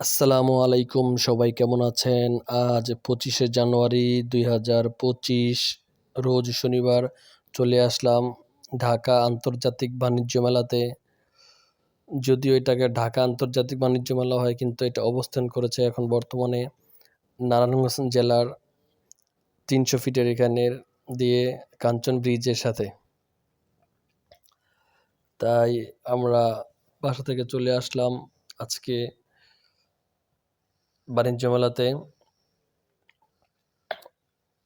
আসসালামু আলাইকুম, সবাই কেমন আছেন? আজ পঁচিশে জানুয়ারি দুই হাজার পঁচিশ, রোজ শনিবার চলে আসলাম ঢাকা আন্তর্জাতিক বাণিজ্য মেলাতে। যদিও এটাকে ঢাকা আন্তর্জাতিক বাণিজ্য মেলা হয়, কিন্তু এটা অবস্থান করেছে এখন বর্তমানে নারায়ণগঞ্জ জেলার তিনশো ফিটের এখানের দিয়ে কাঞ্চন ব্রিজের সাথে। তাই আমরা বাসা থেকে চলে আসলাম আজকে বাণিজ্য মেলাতে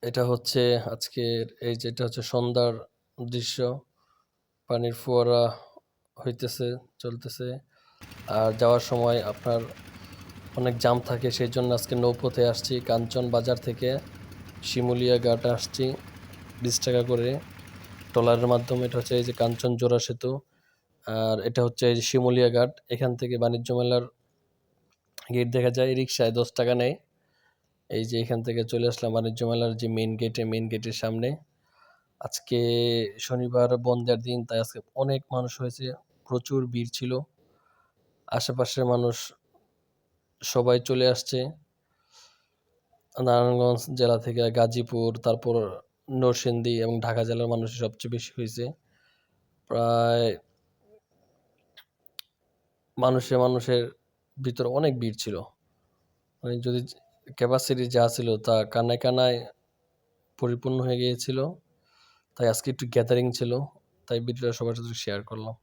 এটা হচ্ছে আজকের এই যেটা হচ্ছে সন্ধ্যার দৃশ্য। পানির ফোয়ারা হইতেছে, চলতেছে। আর যাওয়ার সময় আপনার অনেক জাম থাকে সেই জন্য আজকে নৌপথে আসছি, কাঞ্চন বাজার থেকে শিমুলিয়া ঘাট আসছি বিশ টাকা করে। ট্রলারের মাধ্যমে এটা হচ্ছে এই যে কাঞ্চন জোড়া সেতু। আর এটা হচ্ছে এই যে শিমুলিয়া ঘাট, এখান থেকে বাণিজ্য মেলার গেট দেখা যায় রিক্সায় দশ টাকা নেয়। এই যে এখান থেকে চলে আসলাম বাণিজ্য মেলার যে মেন গেটে মেন গেটের সামনে। আজকে শনিবার বন্ধের দিন, তাই আজকে অনেক মানুষ হয়েছে, প্রচুর ভিড় ছিল। আশেপাশের মানুষ সবাই চলে আসছে। নারায়ণগঞ্জ জেলা থেকে গাজীপুর, তারপর নরসিংদী এবং ঢাকা জেলার মানুষ সবচেয়ে বেশি হয়েছে। প্রায় মানুষে মানুষের ভিতরে অনেক ভিড় ছিল। মানে যদি ক্যাপাসিটি যা ছিল তা কানায় কানায় পরিপূর্ণ হয়ে গিয়েছিল। তাই আজকে একটু গ্যাদারিং ছিল। তাই ভিডিওটা সবার সাথে শেয়ার করলাম।